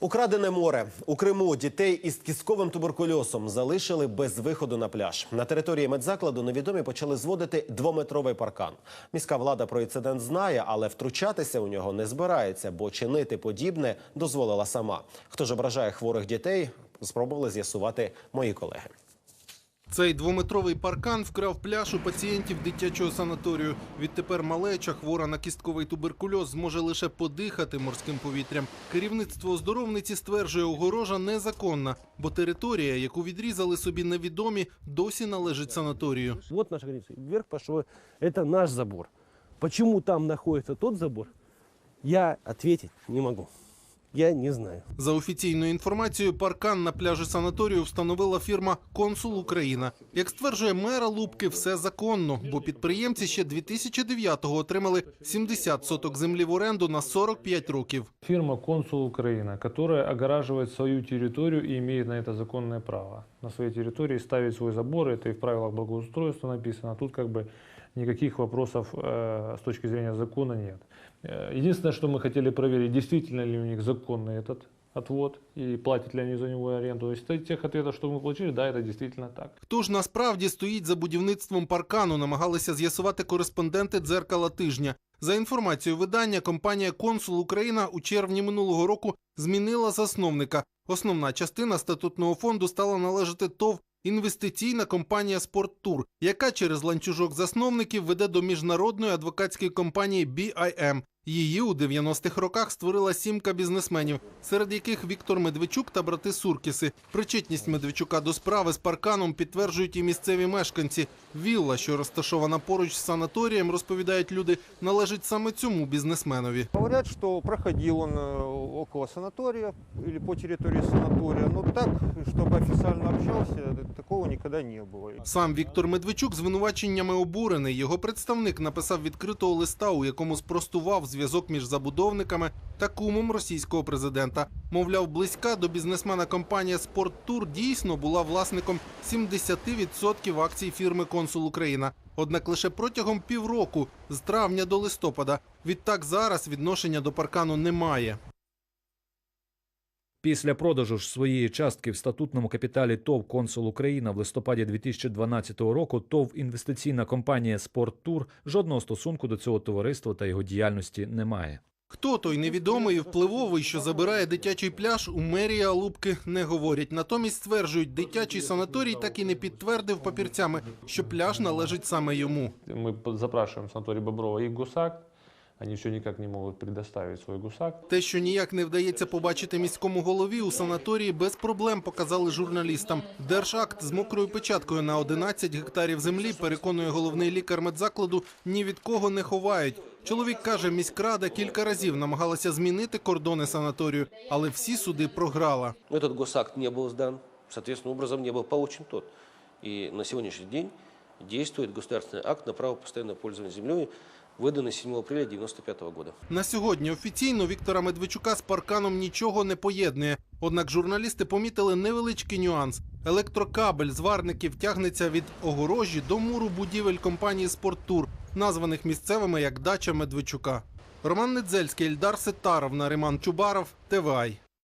Украдене море у Криму дітей із кістковим туберкульозом залишили без виходу на пляж. На території медзакладу невідомі почали зводити двометровий паркан. Міська влада про інцидент знає, але втручатися у нього не збирається, бо чинити подібне дозволила сама. Хто ж ображає хворих дітей, спробували з'ясувати мої колеги. Цей двометровий паркан вкрав пляж у пацієнтів дитячого санаторію. Відтепер малеча, хвора на кістковий туберкульоз, зможе лише подихати морським повітрям. Керівництво оздоровниці стверджує, огорожа незаконна, бо територія, яку відрізали собі невідомі, досі належить санаторію. Вот наша граница. Вверх пошел. Это наш забор. Почему там находится тот забор, я ответить не могу Я не знаю. За офіційною інформацією, паркан на пляжі санаторію встановила фірма Консул Україна. Як стверджує мера Лубки, все законно, бо підприємці ще 2009-го отримали 70 соток землі в оренду на 45 років. Фирма «Консул Украина», которая огораживает свою территорию и имеет на это законное право. На своей территории ставить свой забор, это и в правилах благоустройства написано. Тут как бы никаких вопросов э, с точки зрения закона нет. Э, Единственное, что мы хотели проверить, действительно ли у них законный этот отвод и платят ли они за него аренду. Из тех ответов, что мы получили, да, это действительно так. Хто ж насправді стоїть за будівництвом паркану, намагалися з'ясувати кореспонденти дзеркала тижня. За інформацією видання, компанія Консул Україна у червні минулого року змінила засновника. Основна частина статутного фонду стала належати ТОВ інвестиційна компанія «Спорттур», яка через ланцюжок засновників веде до міжнародної адвокатської компанії BIM. Її у 90-х роках створила сімка бізнесменів, серед яких Віктор Медведчук та брати Суркіси. Причетність Медведчука до справи з парканом підтверджують і місцеві мешканці. Вілла, що розташована поруч з санаторієм, розповідають люди, належить саме цьому бізнесменові. Говорят, что проходил он э, около санатория или по территории санатория, но так, чтобы официально общался, такого никогда не было. Сам Віктор Медведчук звинуваченнями обурений. Його представник написав відкритого листа, у якому спростував зв'язок між забудовниками та кумом російського президента. Мовляв, близька до бізнесмена компанія «Спорттур» дійсно була власником 70% акцій фірми «Консул Україна». Однак лише протягом півроку, з травня до листопада. Відтак зараз відношення до паркану немає. Після продажу ж своєї частки в статутному капіталі ТОВ «Консул Україна» в листопаді 2012 року ТОВ інвестиційна компанія «Спорттур» жодного стосунку до цього товариства та його діяльності не має. Хто той невідомий і впливовий, що забирає дитячий пляж, у мерії Алубки не говорять. Натомість стверджують, дитячий санаторій так і не підтвердив папірцями, що пляж належить саме йому. Мы под- запрашиваем санаторий Боброва и ГУСАК. Они все никак не могут предоставить свой ГУСАК. Те, що ніяк не вдається побачити міському голові у санаторії, без проблем показали журналістам. Держакт з мокрою печаткою на 11 гектарів землі, переконує головний лікар медзакладу, ні від кого не ховають. Чоловік каже, міськрада кілька разів намагалася змінити кордони санаторію, але всі суди програла. Этот госакт не был сдан, соответственным образом не был получен тот. И на сегодняшний день действует государственный акт на право постоянного пользования землей, выданный 7 апреля 1995 года. На сьогодні офіційно Віктора Медведчука з парканом нічого не поєднує. Однак журналісти помітили невеличкий нюанс. Електрокабель зварників тягнеться від огорожі до муру будівель компанії «Спорттур», названих місцевими як дача Медведчука. Роман Недзельський, Ільдар Сетаров, Нариман Чубаров, ТВАЙ.